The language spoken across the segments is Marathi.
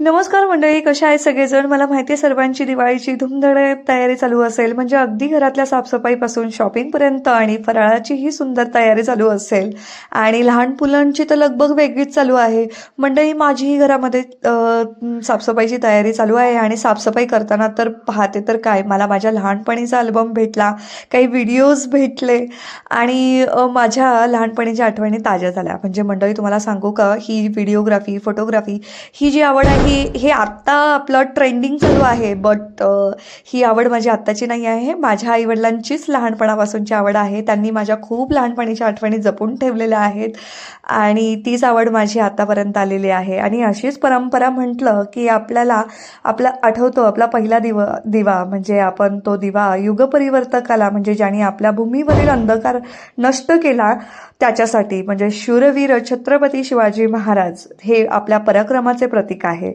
नमस्कार मंडळी कशा आहेत सगळेजण? मला माहिती आहे सर्वांची दिवाळीची धुमधडक तयारी चालू असेल. म्हणजे अगदी घरातल्या साफसफाईपासून शॉपिंगपर्यंत आणि फराळाचीही सुंदर तयारी चालू असेल. आणि लहान मुलांची तर लगबग वेगळीच चालू आहे. मंडळी माझीही घरामध्ये साफसफाईची तयारी चालू आहे. आणि साफसफाई करताना तर पाहते तर काय मला माझ्या लहानपणीचा अल्बम भेटला काही व्हिडिओज भेटले. आणि माझ्या लहानपणीच्या आठवणी ताज्या झाल्या. म्हणजे मंडळी तुम्हाला सांगू का ही व्हिडिओग्राफी फोटोग्राफी ही जी आवड आहे ही हे आत्ता आपलं ट्रेंडिंग चालू आहे बट ही आवड माझी आत्ताची नाही आहे. माझ्या आईवडिलांचीच लहानपणापासूनची आवड आहे. त्यांनी माझ्या खूप लहानपणीच्या आठवणी जपून ठेवलेल्या आहेत. आणि तीच आवड माझी आतापर्यंत आलेली आहे. आणि अशीच परंपरा म्हटलं की आपल्याला आपला आठवतो आपला पहिला दिव दिवा. म्हणजे आपण तो दिवा युगपरिवर्तकाला म्हणजे ज्याने आपल्या भूमीवरील अंधकार नष्ट केला त्याच्यासाठी. म्हणजे शूरवीर छत्रपती शिवाजी महाराज हे आपल्या पराक्रमाचे प्रतीक आहे.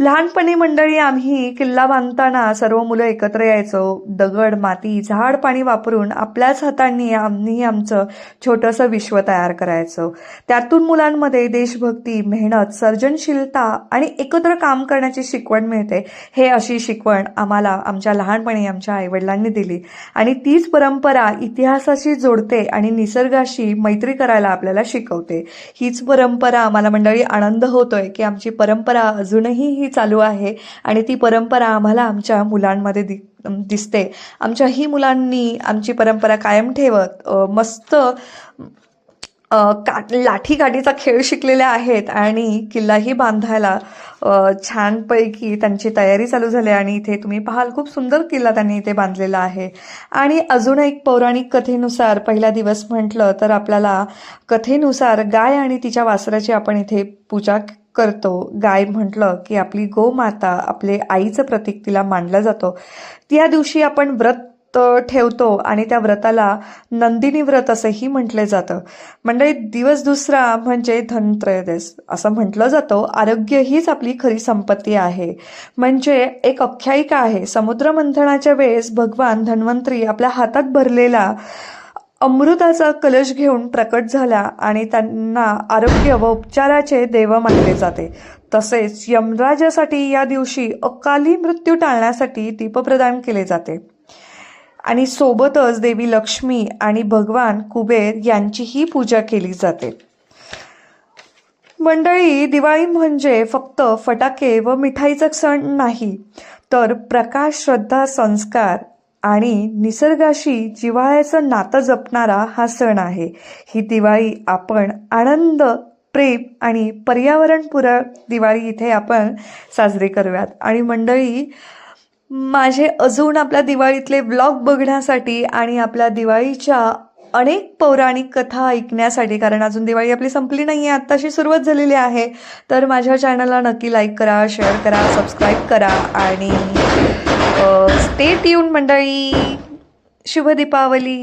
लहानपणी मंडळी आम्ही किल्ला बांधताना सर्व मुलं एकत्र यायचो. दगड माती झाड पाणी वापरून आपल्याच हातांनी आम्ही आमचं छोटंसं विश्व तयार करायचो. त्यातून मुलांमध्ये देशभक्ती मेहनत सर्जनशीलता आणि एकत्र काम करण्याची शिकवण मिळते. हे अशी शिकवण आम्हाला आमच्या लहानपणी आमच्या आईवडिलांनी दिली. आणि तीच परंपरा इतिहासाशी जोडते आणि निसर्गाशी मैत्री करायला आपल्याला शिकवते. हीच परंपरा आम्हाला मंडळी आनंद होतोय की आमची परंपरा अजून अजूनही ही चालू आहे आणि ती परंपरा आम्हाला आमच्या मुलांमध्ये दि दिसते. आमच्याही मुलांनी आमची परंपरा कायम ठेवत मस्त का लाठी काठीचा खेळ शिकलेले आहेत आणि किल्लाही बांधायला छानपैकी त्यांची तयारी चालू झाली आणि इथे तुम्ही पाहाल खूप सुंदर किल्ला त्यांनी इथे बांधलेला आहे. आणि अजून एक पौराणिक कथेनुसार पहिला दिवस म्हटलं तर आपल्याला कथेनुसार गाय आणि तिच्या वासराची आपण इथे पूजा करतो. गाय म्हटलं की आपली गोमाता आपले आईचं प्रतीक तिला मानलं जातो. त्या दिवशी आपण व्रत ठेवतो आणि त्या व्रताला नंदिनी व्रत असंही म्हटलं जातं. म्हणजे दिवस दुसरा म्हणजे धनत्रयोदस असं म्हटलं जातं. आरोग्य हीच आपली खरी संपत्ती आहे. म्हणजे एक आख्यायिका आहे. समुद्रमंथनाच्या वेळेस भगवान धन्वंतरी आपल्या हातात भरलेला अमृताचा कलश घेऊन प्रकट झाला आणि त्यांना आरोग्य व उपचाराचे देव मानले जाते. तसेच यमराजासाठी या दिवशी अकाली मृत्यू टाळण्यासाठी दीपप्रदान केले जाते. आणि सोबतच देवी लक्ष्मी आणि भगवान कुबेर यांचीही पूजा केली जाते. मंडळी दिवाळी म्हणजे फक्त फटाके व मिठाईचा सण नाही तर प्रकाश श्रद्धा संस्कार आणि निसर्गाशी जिव्हाळ्याचं नातं जपणारा हा सण आहे. ही दिवाळी आपण आनंद प्रेम आणि पर्यावरणपूरक दिवाळी इथे आपण साजरी करूयात. आणि मंडळी माझे अजून आपल्या दिवाळीतले ब्लॉग बघण्यासाठी आणि आपल्या दिवाळीच्या अनेक पौराणिक कथा ऐकण्यासाठी कारण अजून दिवाळी आपली संपली नाही आहे आत्ताशी सुरुवात झालेली आहे तर माझ्या चॅनलला नक्की लाईक करा शेअर करा सबस्क्राईब करा आणि स्टे ट्यून मंडळी शुभ दीपावली.